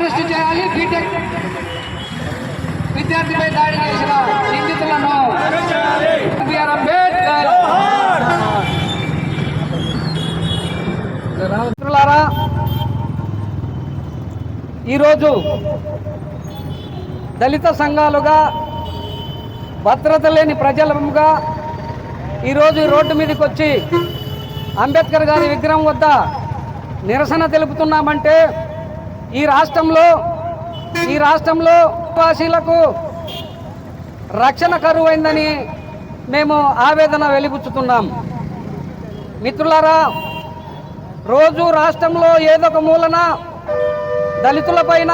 Arrest చేయాలి BTech విద్యార్థిపై దాడి చేసిన నిందితులను బిఆర్ అంబేద్కర్. మిత్రులారా ఈరోజు దళిత సంఘాలుగా భద్రత లేని ప్రజలుగా ఈరోజు ఈ రోడ్డు మీదకి వచ్చి అంబేద్కర్ గారి విగ్రహం వద్ద నిరసన తెలుపుతున్నామంటే ఈ రాష్ట్రంలో ఈ రాష్ట్రంలో వాసీలకు రక్షణ కరువైందని మేము ఆవేదన వెలిబుచ్చుతున్నాం. మిత్రులారా రోజు రాష్ట్రంలో ఏదో మూలన దళితులపైన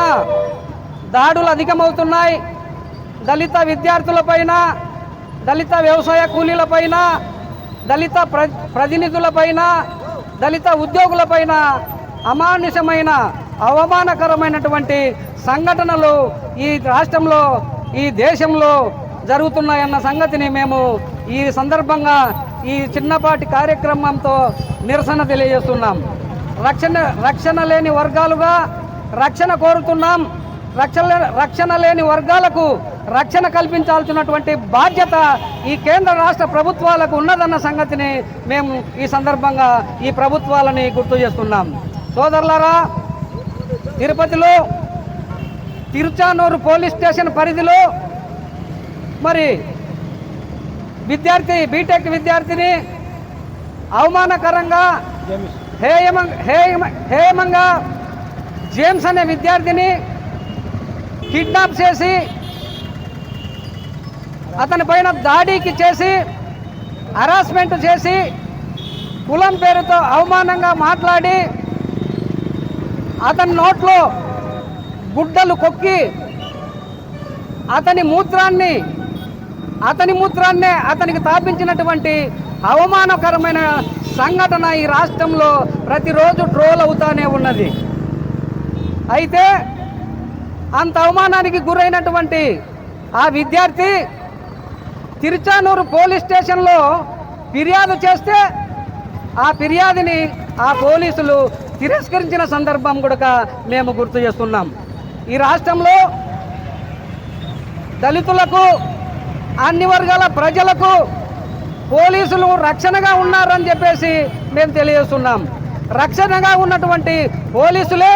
దాడులు అధికమవుతున్నాయి. దళిత విద్యార్థులపైన దళిత వ్యవసాయ కూలీలపైన దళిత ప్ర ప్రతినిధులపైన దళిత ఉద్యోగులపైన అమానుషమైన అవమానకరమైనటువంటి సంఘటనలు ఈ రాష్ట్రంలో ఈ దేశంలో జరుగుతున్నాయన్న సంగతిని మేము ఈ సందర్భంగా ఈ చిన్నపాటి కార్యక్రమంతో నిరసన తెలియజేస్తున్నాం. రక్షణ రక్షణ లేని వర్గాలుగా రక్షణ కోరుతున్నాం. రక్షణ రక్షణ లేని వర్గాలకు రక్షణ కల్పించాల్సినటువంటి బాధ్యత ఈ కేంద్ర రాష్ట్ర ప్రభుత్వాలకు ఉన్నదన్న సంగతిని మేము ఈ సందర్భంగా ఈ ప్రభుత్వాలని గుర్తు చేస్తున్నాం. సోదరులారా తిరుపతిలో తిరుచానూరు పోలీస్ స్టేషన్ పరిధిలో మరి విద్యార్థి బీటెక్ విద్యార్థిని అవమానకరంగా హేయమ హేయమ హేయమంగా జేమ్స్ అనే విద్యార్థిని కిడ్నాప్ చేసి అతని పైన దాడికి చేసి హరాస్మెంట్ చేసి కులం పేరుతో అవమానంగా మాట్లాడి అతని నోట్లో గుడ్డలు కొక్కి అతని మూత్రాన్ని అతని మూత్రాన్నే అతనికి తాపించినటువంటి అవమానకరమైన సంఘటన ఈ రాష్ట్రంలో ప్రతిరోజు ట్రోల్ అవుతానే ఉన్నది. అయితే అంత అవమానానికి గురైనటువంటి ఆ విద్యార్థి తిరుచానూరు పోలీస్ స్టేషన్లో ఫిర్యాదు చేస్తే ఆ ఫిర్యాదుని ఆ పోలీసులు తిరస్కరించిన సందర్భం కూడా మేము గుర్తు చేస్తున్నాం. ఈ రాష్ట్రంలో దళితులకు అన్ని వర్గాల ప్రజలకు పోలీసులు రక్షణగా ఉన్నారని చెప్పేసి మేము తెలియజేస్తున్నాం. రక్షణగా ఉన్నటువంటి పోలీసులే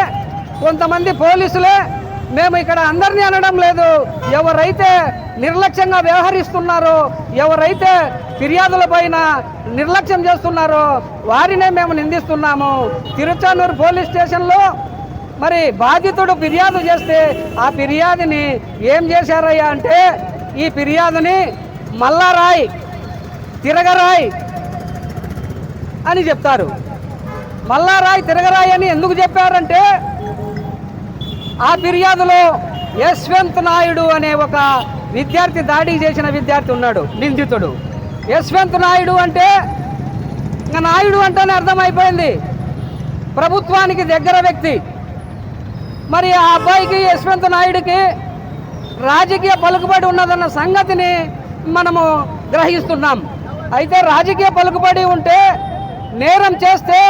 కొంతమంది పోలీసులే మేము ఇక్కడ అందరినీ అనడం లేదు. ఎవరైతే నిర్లక్ష్యంగా వ్యవహరిస్తున్నారో ఎవరైతే ఫిర్యాదుల పైన నిర్లక్ష్యం చేస్తున్నారో వారినే మేము నిందిస్తున్నాము. తిరుచానూరు పోలీస్ స్టేషన్లో మరి బాధితుడు ఫిర్యాదు చేస్తే ఆ ఫిర్యాదుని ఏం చేశారయ్యా అంటే ఈ ఫిర్యాదుని మల్లారాయ్ తిరగరాయ్ అని చెప్తారు. మల్లారాయ్ తిరగరాయ్ అని ఎందుకు చెప్పారంటే ఆ ఫిర్యాదులో యశ్వంత్ నాయుడు అనే ఒక విద్యార్థి దాడి చేసిన విద్యార్థి ఉన్నాడు నిందితుడు. యశ్వంత్ నాయుడు అంటే ఇంకా నాయుడు అంటేనే అర్థమైపోయింది. ప్రభుత్వానికి దగ్గర వ్యక్తి. మరి ఆ అబ్బాయికి యశ్వంత్ నాయుడికి రాజకీయ పలుకుబడి ఉన్నదన్న సంగతిని మనము గ్రహిస్తున్నాం. అయితే రాజకీయ పలుకుబడి ఉంటే నేరం చేస్తే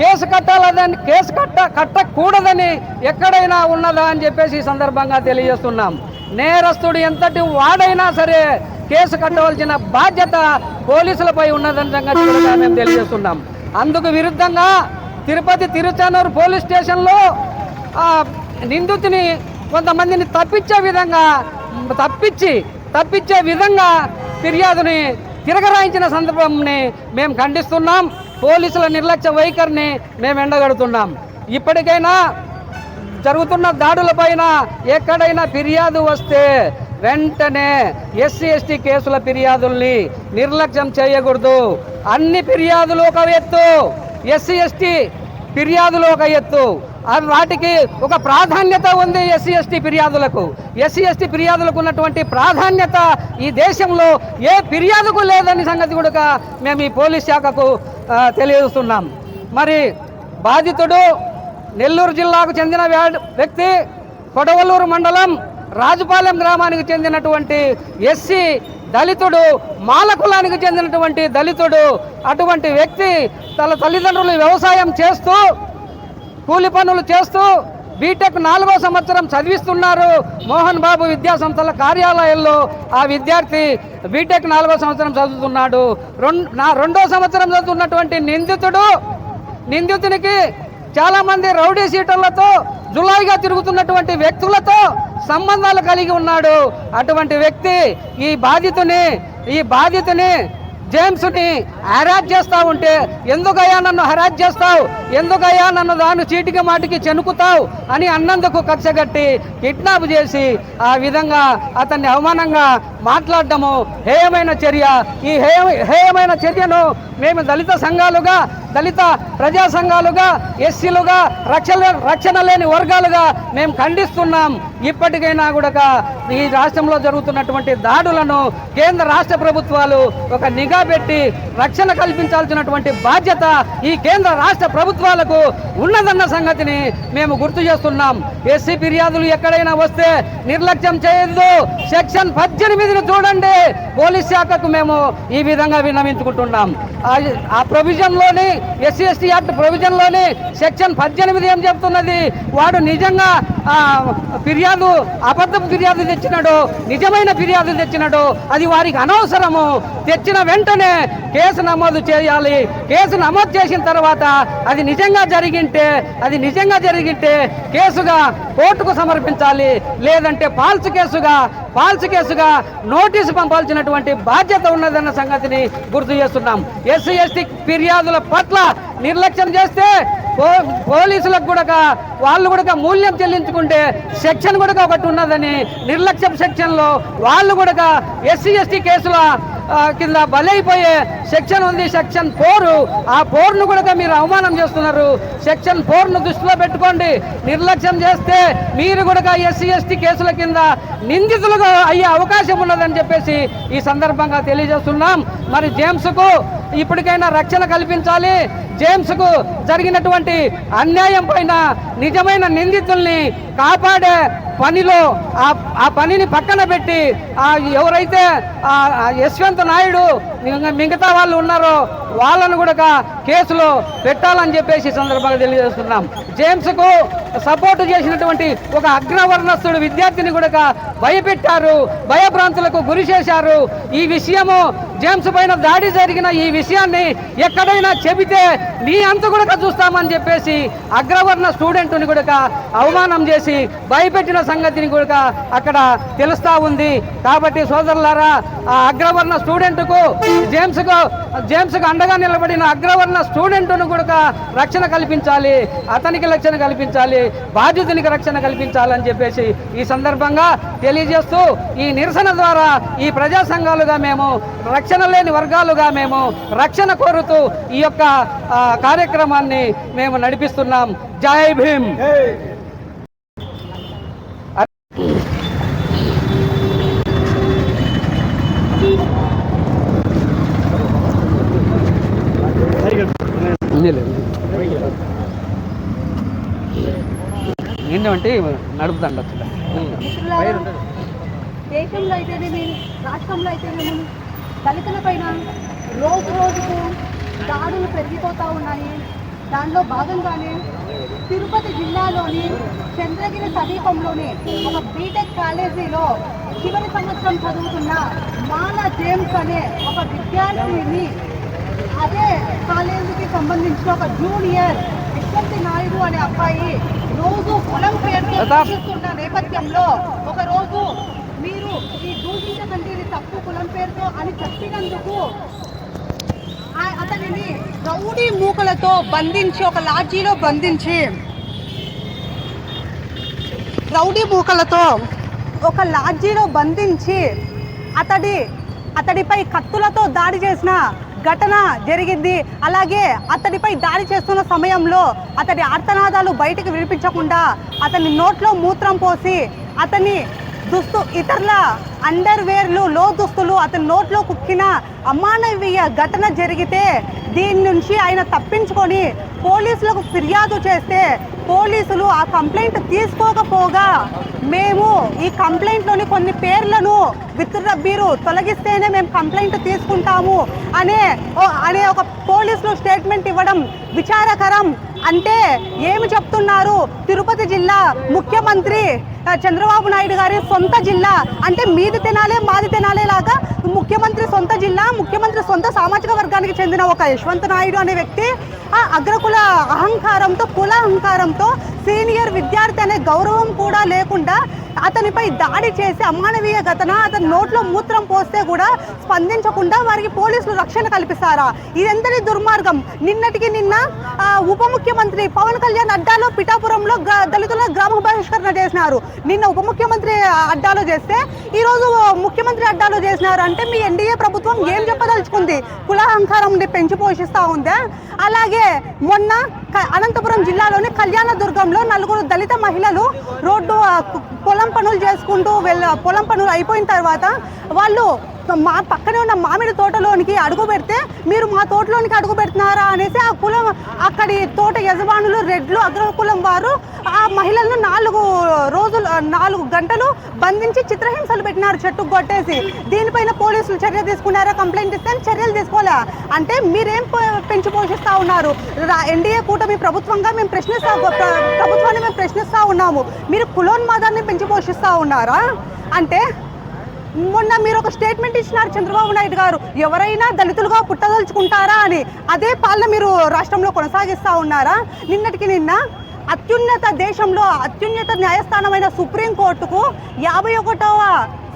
కేసు కట్టాలని కేసు కట్ట కట్టకూడదని ఎక్కడైనా ఉన్నదా అని చెప్పేసి ఈ సందర్భంగా తెలియజేస్తున్నాం. నేరస్తుడు ఎంతటి వాడైనా సరే కేసు కట్టవలసిన బాధ్యత పోలీసులపై ఉన్నదని సంగతి మేము తెలియజేస్తున్నాం. అందుకు విరుద్ధంగా తిరుపతి తిరుచానూరు పోలీస్ స్టేషన్లో నిందితుని కొంతమందిని తప్పించే విధంగా తప్పించి తప్పించే విధంగా ఫిర్యాదుని తిరగరాయించిన సందర్భంని మేము ఖండిస్తున్నాం. పోలీసుల నిర్లక్ష్య వైఖరిని మేము ఎండగడుతున్నాం. ఇప్పటికైనా జరుగుతున్న దాడులపైన ఎక్కడైనా ఫిర్యాదు వస్తే వెంటనే ఎస్సీ ఎస్టీ కేసుల ఫిర్యాదుల్ని నిర్లక్ష్యం చేయకూడదు. అన్ని ఫిర్యాదులు ఒక ఎత్తు ఎస్సీ ఎస్టీ ఫిర్యాదులు ఒక ఎత్తు. అవి వాటికి ఒక ప్రాధాన్యత ఉంది ఎస్సీ ఎస్టీ ఫిర్యాదులకు. ఎస్సీ ఎస్టీ ఫిర్యాదులకు ఉన్నటువంటి ప్రాధాన్యత ఈ దేశంలో ఏ ఫిర్యాదుకు లేదని సంగతి కూడా మేము ఈ పోలీస్ శాఖకు తెలియజేస్తున్నాం. మరి బాధితుడు నెల్లూరు జిల్లాకు చెందిన వ్యక్తి కొడవలూరు మండలం రాజుపాలెం గ్రామానికి చెందినటువంటి ఎస్సీ దళితుడు మాల కులానికి చెందినటువంటి దళితుడు అటువంటి వ్యక్తి తన తల్లిదండ్రులు వ్యవసాయం చేస్తూ కూలి పనులు చేస్తూ బీటెక్ నాలుగో సంవత్సరం చదివిస్తున్నారు. మోహన్ బాబు విద్యా సంస్థల కార్యాలయంలో ఆ విద్యార్థి బీటెక్ నాలుగో సంవత్సరం చదువుతున్నాడు. రెండు నా రెండో సంవత్సరం చదువుతున్నటువంటి నిందితుడు నిందితునికి చాలామంది రౌడీ సీటర్లతో జులాయిగా తిరుగుతున్నటువంటి వ్యక్తులతో సంబంధాలు కలిగి ఉన్నాడు. అటువంటి వ్యక్తి ఈ బాధితుని ఈ బాధితుని జేమ్స్ని హరాజ్ చేస్తా ఉంటే ఎందుకయ్యా నన్ను హరాజ్ చేస్తావు? ఎందుకయ్యా నన్ను దాన్ని చీటికి మాటికి చెనుకుతావు అని అన్నందుకు కక్షగట్టి కిడ్నాప్ చేసి ఆ విధంగా అతన్ని అవమానంగా మాట్లాడటము హేయమైన చర్య. ఈ హేయ హేయమైన చర్యను మేము దళిత సంఘాలుగా దళిత ప్రజా సంఘాలుగా ఎస్సీలుగా రక్షణ రక్షణ లేని వర్గాలుగా మేము ఖండిస్తున్నాం. ఇప్పటికైనా కూడా ఈ రాష్ట్రంలో జరుగుతున్నటువంటి దాడులను కేంద్ర రాష్ట్ర ప్రభుత్వాలు ఒక నిఘా పెట్టి రక్షణ కల్పించాల్సినటువంటి బాధ్యత ఈ కేంద్ర రాష్ట్ర ప్రభుత్వం ప్రభుత్వాలకు ఉన్నదన్న సంగతిని మేము గుర్తు చేస్తున్నాం. ఎస్సీ ఫిర్యాదులు ఎక్కడైనా వస్తే నిర్లక్ష్యం చేయొద్దు. సెక్షన్ పద్దెనిమిదిని చూడండి. పోలీస్ శాఖకు మేము ఈ విధంగా విన్నవించుకుంటున్నాం. ఆ- ప్రొవిజన్లోని ఎస్సీ ఎస్టీ యాక్ట్ ప్రొవిజన్లోని సెక్షన్ పద్దెనిమిది ఏం చెప్తున్నది? వాడు నిజంగా ఫిర్యాదు అబద్ధం ఫిర్యాదు తెచ్చినాడు నిజమైన ఫిర్యాదు తెచ్చినాడు అది వారికి అనవసరము. తెచ్చిన వెంటనే కేసు నమోదు చేయాలి. కేసు నమోదు చేసిన తర్వాత అది నిజంగా జరిగింటే అది నిజంగా జరిగింటే కేసుగా కోర్టుకు సమర్పించాలి. లేదంటే ఫాల్స్ కేసుగా ఫాల్స్ కేసుగా నోటీసు పంపాల్సినటువంటి బాధ్యత ఉన్నదన్న సంగతిని గుర్తు చేస్తున్నాం. ఎస్సీ ఎస్టీ ఫిర్యాదుల పట్ల నిర్లక్ష్యం చేస్తే పో- పోలీసులకు కూడా వాళ్ళు కూడా మూల్యం చెల్లించుకుంటే సెక్షన్ కూడా ఒకటి ఉన్నదని నిర్లక్ష్యం సెక్షన్లో వాళ్ళు కూడా ఎస్సీ ఎస్టీ కేసుల కింద బలైపోయే సెక్షన్ ఉంది సెక్షన్ ఫోర్. ఆ ఫోర్ను కూడా మీరు అవమానం చేస్తున్నారు. సెక్షన్ ఫోర్ను దృష్టిలో పెట్టుకోండి. నిర్లక్ష్యం చేస్తే మీరు కూడా ఎస్సీ ఎస్టీ కేసుల కింద నిందితులుగా అయ్యే అవకాశం ఉన్నదని చెప్పేసి ఈ సందర్భంగా తెలియజేస్తున్నాం. మరి జేమ్స్కు ఇప్పటికైనా రక్షణ కల్పించాలి. జేమ్స్కు జరిగినటువంటి అన్యాయం పైన నిజమైన నిందితుల్ని కాపాడే పనిలో ఆ ఆ పనిని పక్కన పెట్టి ఎవరైతే ఆ యశ్వంత్ నాయుడు మిగతా వాళ్ళు ఉన్నారో వాళ్ళను కూడా కేసులో పెట్టాలని చెప్పేసి సందర్భంగా తెలియజేస్తున్నాం. జేమ్స్కు సపోర్ట్ చేసినటువంటి ఒక అగ్రవర్ణస్తుడు విద్యార్థిని కూడా భయపెట్టారు భయభ్రాంతులకు గురి చేశారు. ఈ విషయము జేమ్స్ పైన దాడి జరిగిన ఈ విషయాన్ని ఎక్కడైనా చెబితే నీ అంత కూడా చూస్తామని చెప్పేసి అగ్రవర్ణ స్టూడెంట్ని కూడా అవమానం చేసి భయపెట్టిన సంగతిని కూడా అక్కడ తెలుస్తా ఉంది. కాబట్టి సోదరులారా ఆ అగ్రవర్ణ స్టూడెంట్కు జేమ్స్కు జేమ్స్కు అండగా నిలబడిన అగ్రవర్ణ స్టూడెంట్ను కూడా రక్షణ కల్పించాలి అతనికి రక్షణ కల్పించాలి బాధ్యతనికి రక్షణ కల్పించాలని చెప్పేసి ఈ సందర్భంగా తెలియజేస్తూ ఈ నిరసన ద్వారా ఈ ప్రజా సంఘాలుగా మేము రక్షణ లేని వర్గాలుగా మేము రక్షణ కోరుతూ ఈ యొక్క కార్యక్రమాన్ని మేము నడిపిస్తున్నాం. జై భీమ్! ఏంటంటే నడుపుతాండి దేశంలో రాష్ట్రంలో అయితేనేమి దళితుల పైన రోజు రోజుకు దాడులు పెరిగిపోతూ ఉన్నాయి. దానిలో భాగంగానే తిరుపతి జిల్లాలోని చంద్రగిరి సమీపంలోని ఒక బీటెక్ కాలేజీలో చివరి సంవత్సరం చదువుతున్న మాల జేమ్స్ అనే ఒక విద్యార్థిని అదే కాలేజీకి సంబంధించిన ఒక జూనియర్ విశ్వంతి నాయుడు అనే అబ్బాయి రోజు పొలం పేరుతో నేపథ్యంలో ఒక రోజు మీరు ఈ దూషించకండి ఇది తప్పు కులం పేరుతో అని చెప్పినందుకు అతనిని రౌడీ మూకలతో బంధించి ఒక లాడ్జీలో బంధించి రౌడీ మూకలతో ఒక లాడ్జీలో బంధించి అతడి అతడిపై కత్తులతో దాడి చేసిన ఘటన జరిగింది. అలాగే అతడిపై దాడి చేస్తున్న సమయంలో అతడి ఆర్తనాదాలు బయటకు వినిపించకుండా అతని నోట్లో మూత్రం పోసి అతని దుస్తు ఇతరుల అండర్ వేర్లు లో దుస్తులు అతని నోట్లో కుక్కిన అమానవీయ ఘటన జరిగితే దీని నుంచి ఆయన తప్పించుకొని పోలీసులకు ఫిర్యాదు చేస్తే పోలీసులు ఆ కంప్లైంట్ తీసుకోకపోగా మేము ఈ కంప్లైంట్లోని కొన్ని పేర్లను విత్ర మీరు తొలగిస్తేనే మేము కంప్లైంట్ తీసుకుంటాము అనే అనే ఒక పోలీసులు స్టేట్మెంట్ ఇవ్వడం విచారకరం. అంటే ఏమి చెప్తున్నారు? తిరుపతి జిల్లా ముఖ్యమంత్రి చంద్రబాబు నాయుడు గారి సొంత జిల్లా. అంటే మీది తినాలే మాది తినాలే లాగా ముఖ్యమంత్రి సొంత జిల్లా ముఖ్యమంత్రి సొంత సామాజిక వర్గానికి చెందిన ఒక యశ్వంత్ నాయుడు అనే వ్యక్తి ఆ అగ్రకుల అహంకారంతో కుల అహంకారంతో సీనియర్ విద్యార్థి అనే గౌరవం కూడా లేకుండా అతనిపై దాడి చేసి అమానవీయ ఘటన అతని నోట్లో మూత్రం పోస్తే కూడా స్పందించకుండా వారికి పోలీసులు రక్షణ కల్పిస్తారా? ఇదెంతటి దుర్మార్గం? నిన్నటికి నిన్న ఉప ముఖ్యమంత్రి పవన్ కళ్యాణ్ అడ్డాలో పిఠాపురంలో దళితుల గ్రామ బహిష్కరణ చేసినారు. నిన్న ఉప ముఖ్యమంత్రి అడ్డాలో చేస్తే ఈ రోజు ముఖ్యమంత్రి అడ్డాలో చేసినారు. అంటే మీ ఎన్డీఏ ప్రభుత్వం ఏం చెప్పదలుచుకుంది? కుల అహంకారం పెంచి పోషిస్తూ ఉందా? అలాగే మొన్న అనంతపురం జిల్లాలోని కళ్యాణదుర్గంలో నలుగురు దళిత మహిళలు రోడ్డు పొలం పనులు చేసుకుంటూ వెళ్ళ పొలం పనులు అయిపోయిన తర్వాత వాళ్ళు మా పక్కనే ఉన్న మామిడి తోటలోనికి అడుగు పెడితే మీరు మా తోటలోనికి అడుగు పెడుతున్నారా అనేసి ఆ కులం అక్కడి తోట యజమానులు రెడ్లు అగ్రకులం వారు ఆ మహిళలను నాలుగు రోజులు నాలుగు గంటలు బంధించి చిత్రహింసలు పెట్టినారు చెట్టుకు కొట్టేసి. దీనిపైన పోలీసులు చర్య తీసుకున్నారా కంప్లైంట్ ఇస్తే చర్యలు తీసుకోలే అంటే మీరేం పెంచి పోషిస్తూ ఉన్నారు? ఎన్డీఏ కూటమి ప్రభుత్వంగా మేము ప్రశ్నిస్తా ప్రభుత్వాన్ని మేము ప్రశ్నిస్తూ ఉన్నాము. మీరు కులోన్మాదాన్ని పెంచి పోషిస్తూ ఉన్నారా? అంటే మొన్న మీరు ఒక స్టేట్మెంట్ ఇచ్చినారు చంద్రబాబు నాయుడు గారు. ఎవరైనా దళితులుగా పుట్టదలుచుకుంటారా అని. అదే పాలన మీరు రాష్ట్రంలో కొనసాగిస్తూ ఉన్నారా? నిన్నటికి నిన్న అత్యున్నత దేశంలో అత్యున్నత న్యాయస్థానమైన సుప్రీంకోర్టుకు యాభై ఒకటవ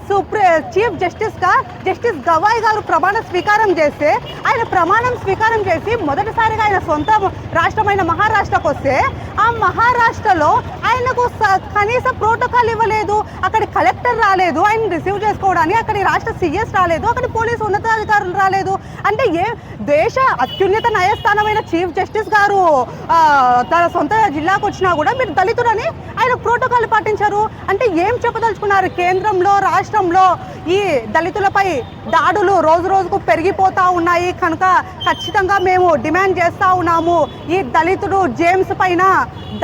సుప్రీ చీఫ్ జస్టిస్గా జస్టిస్ గవాయ్ గారు ప్రమాణ స్వీకారం చేస్తే ఆయన ప్రమాణం స్వీకారం చేసి మొదటిసారిగా ఆయన సొంత రాష్ట్రమైన మహారాష్ట్రకు వస్తే ఆ మహారాష్ట్రలో ఆయనకు స- కనీస ప్రోటోకాల్ ఇవ్వలేదు అక్కడి కలెక్టర్ రాలేదు ఆయన రిసీవ్ చేసుకోవడానికి అక్కడి రాష్ట్ర సీఎస్ రాలేదు అక్కడ పోలీసు ఉన్నతాధికారులు రాలేదు. అంటే ఏ దేశ అత్యున్నత న్యాయస్థానమైన చీఫ్ జస్టిస్ గారు తన సొంత జిల్లాకు వచ్చినా కూడా మీరు దళితుడని ఆయన ప్రోటోకాల్ పాటించారు. అంటే ఏం చెప్పదలుచుకున్నారు? కేంద్రంలో రాష్ట్ర రాష్ట్రంలో ఈ దళితులపై దాడులు రోజు రోజుకు పెరిగిపోతా ఉన్నాయి. కనుక ఖచ్చితంగా మేము డిమాండ్ చేస్తూ ఉన్నాము. ఈ దళితుడు జేమ్స్ పైన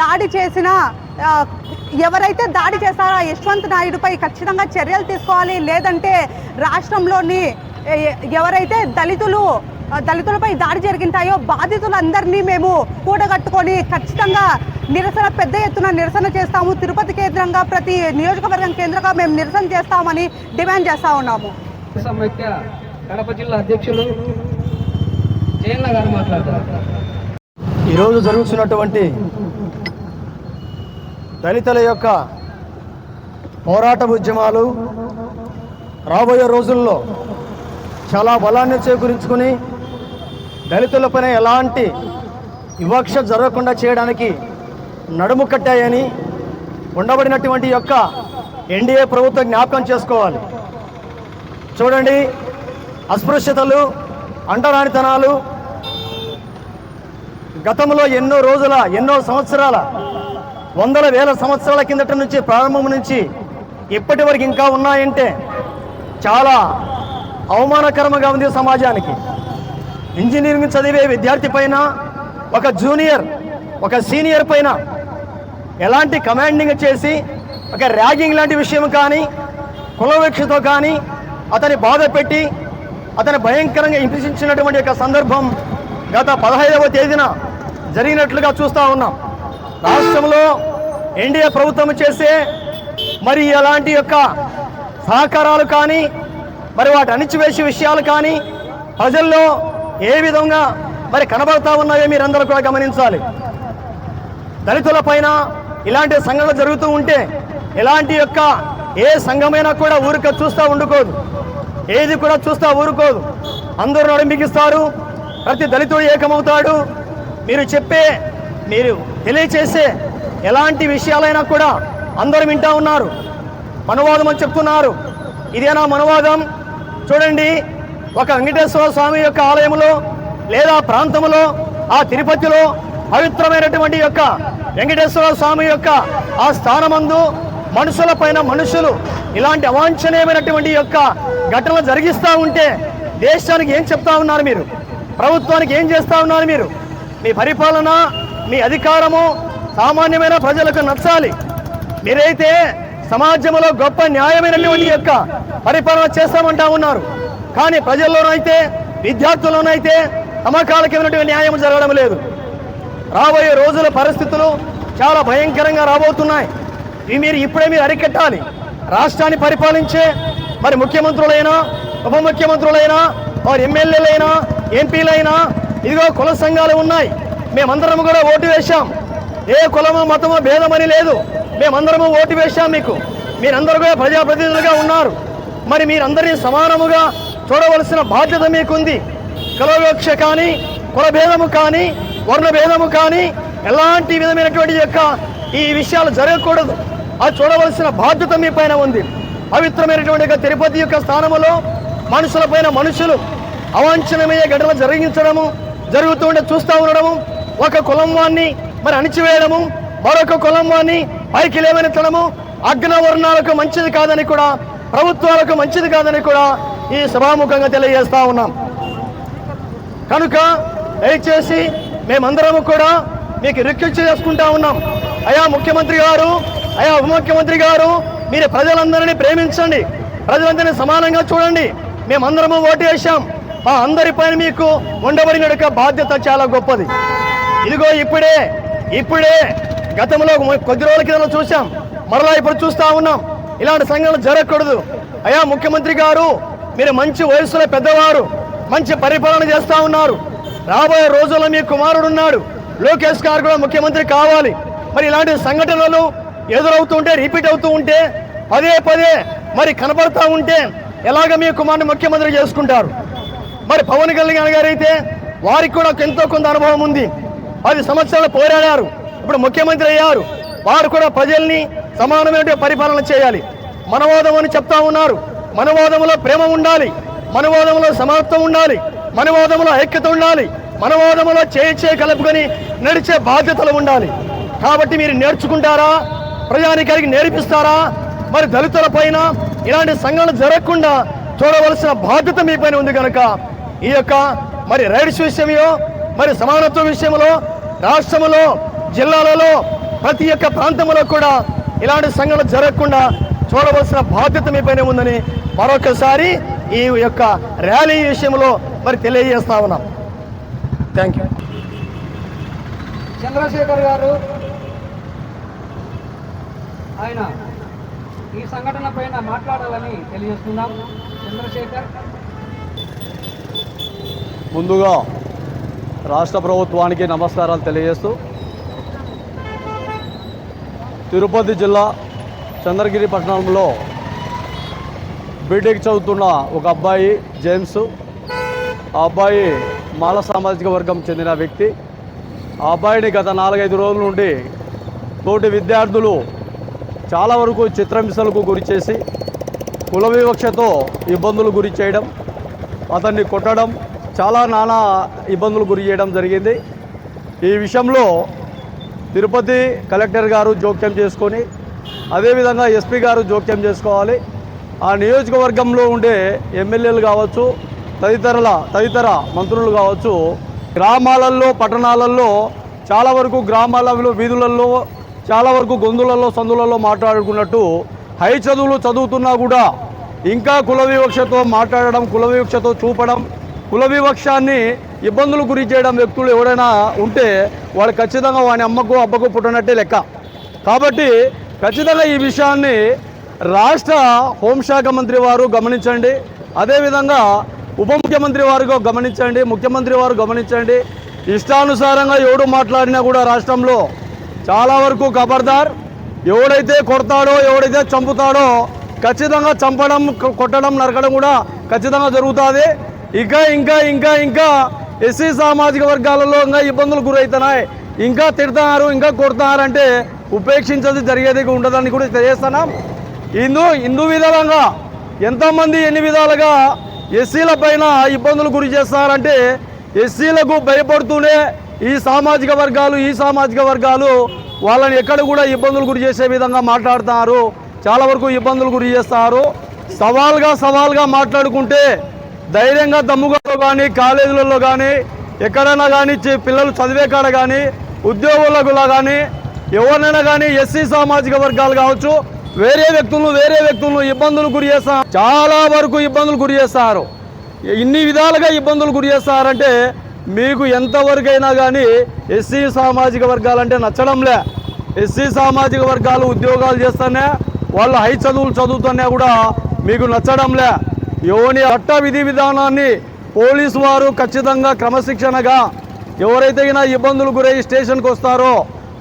దాడి చేసిన ఎవరైతే దాడి చేశారో ఆ యశ్వంత్ నాయుడుపై ఖచ్చితంగా చర్యలు తీసుకోవాలి. లేదంటే రాష్ట్రంలోని ఎవరైతే దళితులు దళితులపై దాడి జరిగింటాయో బాధితులందరినీ మేము కూడగట్టుకొని ఖచ్చితంగా నిరసన పెద్ద ఎత్తున నిరసన చేస్తాము. తిరుపతి కేంద్రంగా ప్రతి నియోజకవర్గం కేంద్రంగా మేము నిరసన చేస్తామని డిమాండ్ చేస్తా ఉన్నాము. సమైక్య కడప జిల్లా అధ్యక్షులు జయన్న గారు మాట్లాడతారు. ఈరోజు జరుగుతున్నటువంటి దళితుల యొక్క పోరాట ఉద్యమాలు రాబోయే రోజుల్లో చాలా బలాన్ని చేకూరించుకుని దళితులపైన ఎలాంటి వివక్ష జరగకుండా చేయడానికి నడుము కట్టాయని ఉండబడినటువంటి యొక్క ఎన్డీఏ ప్రభుత్వం జ్ఞాపకం చేసుకోవాలి. చూడండి అస్పృశ్యతలు అంటరానితనాలు గతంలో ఎన్నో రోజుల ఎన్నో సంవత్సరాల వందల వేల సంవత్సరాల కిందట నుంచి ప్రారంభం నుంచి ఇప్పటి వరకు ఇంకా ఉన్నాయంటే చాలా అవమానకరంగా ఉంది సమాజానికి. ఇంజనీరింగ్ చదివే విద్యార్థి పైన ఒక జూనియర్ ఒక సీనియర్ పైన ఎలాంటి కమాండింగ్ చేసి ఒక ర్యాగింగ్ లాంటి విషయం కానీ కులవీక్షతో కానీ అతని బాధ పెట్టి అతని భయంకరంగా హింసించినటువంటి యొక్క సందర్భం గత పదహైదవ తేదీన జరిగినట్లుగా చూస్తూ ఉన్నాం. రాష్ట్రంలో ఎన్డీఏ ప్రభుత్వం చేసే మరి ఎలాంటి యొక్క సహకారాలు కానీ మరి వాటి అణిచివేసే విషయాలు కానీ ప్రజల్లో ఏ విధంగా మరి కనబడతా ఉన్నాయో మీరందరూ కూడా గమనించాలి. దళితుల పైన ఇలాంటి సంఘటనలు జరుగుతూ ఉంటే ఇలాంటి యొక్క ఏ సంఘమైనా కూడా ఊరిక చూస్తూ ఉండుకోదు. ఏది కూడా చూస్తూ ఊరుకోదు. అందరూ నడిపిస్తారు ప్రతి దళితుడు ఏకమవుతాడు. మీరు చెప్పే మీరు తెలియచేసే ఎలాంటి విషయాలైనా కూడా అందరూ వింటా ఉన్నారు. మనవాదం అని చెప్తున్నారు. ఇదేనా మనవాదం? చూడండి. ఒక వెంకటేశ్వర స్వామి యొక్క ఆలయంలో లేదా ప్రాంతంలో ఆ తిరుపతిలో పవిత్రమైనటువంటి యొక్క వెంకటేశ్వర స్వామి యొక్క ఆ స్థానమందు మనుషుల పైన మనుషులు ఇలాంటి అవాంఛనీయమైనటువంటి యొక్క ఘటనలు జరిగిస్తూ ఉంటే దేశానికి ఏం చెప్తా ఉన్నారు మీరు? ప్రభుత్వానికి ఏం చేస్తా ఉన్నారు మీరు? మీ పరిపాలన మీ అధికారము సామాన్యమైన ప్రజలకు నచ్చాలి. మీరైతే సమాజంలో గొప్ప న్యాయమైనటువంటి యొక్క పరిపాలన చేస్తామంటా ఉన్నారు. కానీ ప్రజల్లోనైతే విద్యార్థుల్లోనైతే సమకాలికమైనటువంటి న్యాయం జరగడం లేదు. రాబోయే రోజుల పరిస్థితులు చాలా భయంకరంగా రాబోతున్నాయి. ఇవి మీరు ఇప్పుడే మీరు అరికట్టాలి. రాష్ట్రాన్ని పరిపాలించే మరి ముఖ్యమంత్రులైనా ఉప ముఖ్యమంత్రులైనా వారి ఎమ్మెల్యేలైనా ఎంపీలైనా ఇదిగో కుల సంఘాలు ఉన్నాయి. మేమందరం కూడా ఓటు వేశాం. ఏ కులము మతము భేదమని లేదు. మేమందరము ఓటు వేశాం మీకు. మీరందరూ కూడా ప్రజాప్రతినిధులుగా ఉన్నారు. మరి మీరందరినీ సమానముగా చూడవలసిన బాధ్యత మీకుంది. కులవివక్ష కానీ కులభేదము కానీ వర్ణ భేదము కానీ ఎలాంటి విధమైనటువంటి యొక్క ఈ విషయాలు జరగకూడదు. అది చూడవలసిన బాధ్యత మీ పైన ఉంది. పవిత్రమైనటువంటి యొక్క తిరుపతి యొక్క స్థానములో మనుషులపైన మనుషులు అవాంఛనమయ్యే ఘటనలు జరిగించడము జరుగుతుంటే చూస్తూ ఉండడము ఒక కులం వాన్ని మరి అణిచివేయడము మరొక కులం వాన్ని పైకి లేవనెత్తడము అగ్నవర్ణాలకు మంచిది కాదని కూడా ప్రభుత్వాలకు మంచిది కాదని కూడా ఈ సభాముఖంగా తెలియజేస్తా ఉన్నాం. కనుక దయచేసి మేమందరము కూడా మీకు రిక్వెస్ట్ చేసుకుంటా ఉన్నాం. అయా ముఖ్యమంత్రి గారు అయా ఉప ముఖ్యమంత్రి గారు మీరు ప్రజలందరినీ ప్రేమించండి. ప్రజలందరినీ సమానంగా చూడండి. మేమందరము ఓటు వేసాం మా అందరిపైన మీకు ఉండబడిన యొక్క బాధ్యత చాలా గొప్పది. ఇదిగో ఇప్పుడే ఇప్పుడే గతంలో కొద్ది రోజుల కింద చూసాం మరలా ఇప్పుడు చూస్తూ ఉన్నాం. ఇలాంటి సంఘటనలు జరగకూడదు. అయా ముఖ్యమంత్రి గారు మీరు మంచి వయసులో పెద్దవారు మంచి పరిపాలన చేస్తూ ఉన్నారు. రాబోయే రోజుల్లో మీ కుమారుడు ఉన్నాడు. లోకేష్ గారు కూడా ముఖ్యమంత్రి కావాలి. మరి ఇలాంటి సంఘటనలు ఎదురవుతుంటే రిపీట్ అవుతూ ఉంటే పదే పదే మరి కనపడతా ఉంటే ఎలాగ మీ కుమారుని ముఖ్యమంత్రి చేసుకుంటారు? మరి పవన్ కళ్యాణ్ గారు అయితే వారికి కూడా ఎంతో కొంత అనుభవం ఉంది. పది సంవత్సరాలు పోరాడారు. ఇప్పుడు ముఖ్యమంత్రి అయ్యారు. వారు కూడా ప్రజల్ని సమానమైన పరిపాలన చేయాలి. మనవాదం అని చెప్తా ఉన్నారు. మనవాదములో ప్రేమ ఉండాలి మనవాదములో సమానత్వం ఉండాలి మనవాదములో ఐక్యత ఉండాలి మనవాదములో చేయిచే కలుపుకొని నడిచే బాధ్యతలు ఉండాలి. కాబట్టి మీరు నేర్చుకుంటారా? ప్రజానికానికి నేర్పిస్తారా? మరి దళితుల పైన ఇలాంటి సంఘటనలు జరగకుండా చూడవలసిన బాధ్యత మీ పైన ఉంది కనుక ఈ యొక్క మరి రైడ్స్ విషయంలో మరి సమానత్వ విషయంలో రాష్ట్రంలో జిల్లాలలో ప్రతి ఒక్క ప్రాంతంలో కూడా ఇలాంటి సంఘటనలు జరగకుండా చూడవలసిన బాధ్యత మీ పైన ఉందని మరొకసారి ఈ యొక్క ర్యాలీ విషయంలో మరి తెలియజేస్తా ఉన్నాం. థ్యాంక్ యూ చంద్రశేఖర్ గారు ఆయన ఈ సంఘటన పైన మాట్లాడాలని తెలియజేస్తున్నాం. చంద్రశేఖర్. ముందుగా రాష్ట్ర ప్రభుత్వానికి నమస్కారాలు తెలియజేస్తూ తిరుపతి జిల్లా చంద్రగిరి పట్టణంలో బీటెక్ చదువుతున్న ఒక అబ్బాయి జేమ్స్ ఆ అబ్బాయి మాల సామాజిక వర్గం చెందిన వ్యక్తి. ఆ అబ్బాయిని గత నాలుగైదు రోజుల నుండి తోటి విద్యార్థులు చాలా వరకు చిత్రహింసలకు గురి చేసి కుల వివక్షతో ఇబ్బందులు గురి చేయడం అతన్ని కొట్టడం చాలా నానా ఇబ్బందులు గురి చేయడం జరిగింది. ఈ విషయంలో తిరుపతి కలెక్టర్ గారు జోక్యం చేసుకొని అదేవిధంగా ఎస్పీ గారు జోక్యం చేసుకోవాలి. ఆ నియోజకవర్గంలో ఉండే ఎమ్మెల్యేలు కావచ్చు తదితరుల తదితర మంత్రులు కావచ్చు గ్రామాలలో పట్టణాలలో చాలా వరకు గ్రామాలలో వీధులలో చాలా వరకు గొంతులలో సందులలో మాట్లాడుకున్నట్టు హై చదువులు చదువుతున్నా కూడా ఇంకా కుల వివక్షతో మాట్లాడడం కుల వివక్షతో చూపడం కుల వివక్షాన్ని ఇబ్బందులు గురి చేయడం వ్యక్తులు ఎవరైనా ఉంటే వాళ్ళు ఖచ్చితంగా వాని అమ్మకు అబ్బకు పుట్టినట్టే లెక్క. కాబట్టి ఖచ్చితంగా ఈ విషయాన్ని రాష్ట్ర హోంశాఖ మంత్రి వారు గమనించండి. అదేవిధంగా ఉప ముఖ్యమంత్రి వారు గమనించండి. ముఖ్యమంత్రి వారు గమనించండి. ఇష్టానుసారంగా ఎవడు మాట్లాడినా కూడా రాష్ట్రంలో చాలా వరకు ఖబర్దార్ ఎవడైతే కొడతాడో ఎవడైతే చంపుతాడో ఖచ్చితంగా చంపడం కొట్టడం నరకడం కూడా ఖచ్చితంగా జరుగుతుంది. ఇంకా ఇంకా ఇంకా ఇంకా ఎస్సీ సామాజిక వర్గాలలో ఇంకా ఇబ్బందులు గురవుతున్నాయి. ఇంకా తిడుతున్నారు ఇంకా కొడుతున్నారు అంటే ఉపేక్షించదు జరిగేది ఉండదని కూడా తెలియజేస్తున్నాం. హిందూ హిందూ విధానంగా ఎంతమంది ఎన్ని విధాలుగా ఎస్సీల పైన ఇబ్బందులు గురి చేస్తారంటే ఎస్సీలకు భయపడుతూనే ఈ సామాజిక వర్గాలు ఈ సామాజిక వర్గాలు వాళ్ళని ఎక్కడ కూడా ఇబ్బందులు గురి చేసే విధంగా మాట్లాడుతున్నారు. చాలా వరకు ఇబ్బందులు గురి చేస్తారు సవాల్గా సవాల్గా మాట్లాడుకుంటే ధైర్యంగా దమ్ముగా కానీ కాలేజీలలో కానీ ఎక్కడైనా కానీ పిల్లలు చదివే కాడ కానీ ఉద్యోగులకు కానీ ఎవరినైనా కానీ ఎస్సీ సామాజిక వర్గాలు కావచ్చు వేరే వ్యక్తులు వేరే వ్యక్తులను ఇబ్బందులు గురి చేస్తారు చాలా వరకు ఇబ్బందులు గురి చేస్తారు. ఇన్ని విధాలుగా ఇబ్బందులు గురి చేస్తారంటే మీకు ఎంతవరకైనా కానీ ఎస్సీ సామాజిక వర్గాలంటే నచ్చడంలే. ఎస్సీ సామాజిక వర్గాలు ఉద్యోగాలు చేస్తానే వాళ్ళు హై చదువులు చదువుతున్నా కూడా మీకు నచ్చడంలే. యోని చట్ట విధి విధానాన్ని పోలీసు వారు ఖచ్చితంగా క్రమశిక్షణగా ఎవరైతే అయినా ఇబ్బందులు గురై స్టేషన్కి వస్తారో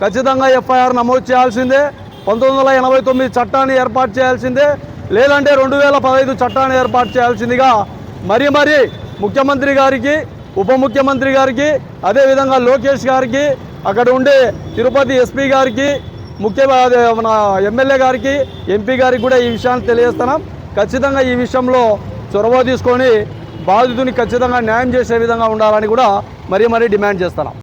ఖచ్చితంగా ఎఫ్ఐఆర్ నమోదు చేయాల్సిందే. పంతొమ్మిది వందల ఎనభై తొమ్మిది చట్టాన్ని ఏర్పాటు చేయాల్సిందే. లేదంటే రెండు వేల పదహైదు చట్టాన్ని ఏర్పాటు చేయాల్సిందిగా మరీ మరీ ముఖ్యమంత్రి గారికి ఉప ముఖ్యమంత్రి గారికి అదేవిధంగా లోకేష్ గారికి అక్కడ ఉండే తిరుపతి ఎస్పీ గారికి ముఖ్య మన ఎమ్మెల్యే గారికి ఎంపీ గారికి కూడా ఈ విషయాన్ని తెలియజేస్తున్నాం. ఖచ్చితంగా ఈ విషయంలో చొరవ తీసుకొని బాధితుని ఖచ్చితంగా న్యాయం చేసే విధంగా ఉండాలని కూడా మరీ మరీ డిమాండ్ చేస్తున్నాం.